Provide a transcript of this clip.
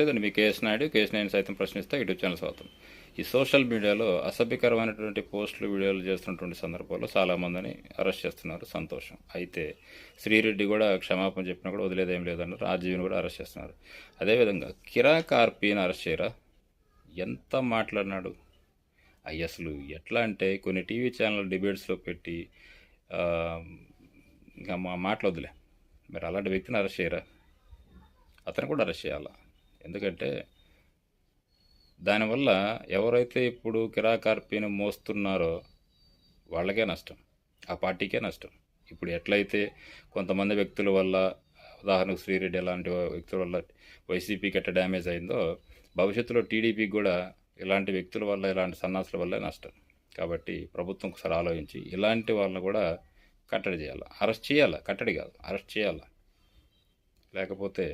లేదండి మీ KS Naidu KS Naidu సైతం ప్రశ్నిస్తే యూట్యూబ్ ఛానల్ స్వాగతం. ఈ సోషల్ మీడియాలో అసభ్యకరమైనటువంటి పోస్టులు వీడియోలు చేస్తున్నటువంటి సందర్భాల్లో చాలామందిని అరెస్ట్ చేస్తున్నారు సంతోషం. అయితే శ్రీరెడ్డి కూడా క్షమాపణ చెప్పినా కూడా వదిలేదేం లేదన్నారు ఆర్జీవిని కూడా అరెస్ట్ చేస్తున్నారు. అదేవిధంగా కిరా కార్పీని అరెస్ట్ చేయరా? ఎంత మాట్లాడినాడు? అయ్యి అసలు ఎట్లా అంటే కొన్ని టీవీ ఛానల్ డిబేట్స్లో పెట్టి ఇంకా మా మాటలు మరి అలాంటి వ్యక్తిని అరెస్ట్ చేయరా? అతను కూడా అరెస్ట్ చేయాలా? ఎందుకంటే దానివల్ల ఎవరైతే ఇప్పుడు కిరాకార్పీని మోస్తున్నారో వాళ్ళకే నష్టం ఆ పార్టీకే నష్టం. ఇప్పుడు ఎట్లయితే కొంతమంది వ్యక్తుల వల్ల ఉదాహరణకు శ్రీరెడ్డి అలాంటి వ్యక్తుల వల్ల వైసీపీకి ఎట్ట డ్యామేజ్ అయిందో భవిష్యత్తులో టీడీపీకి కూడా ఇలాంటి వ్యక్తుల వల్ల ఇలాంటి సన్నాసుల వల్లే నష్టం. కాబట్టి ప్రభుత్వం ఒకసారి ఆలోచించి ఇలాంటి వాళ్ళని కూడా కట్టడి చేయాలి. అరెస్ట్ చేయాలి కట్టడి కాదు అరెస్ట్ చేయాలి. లేకపోతే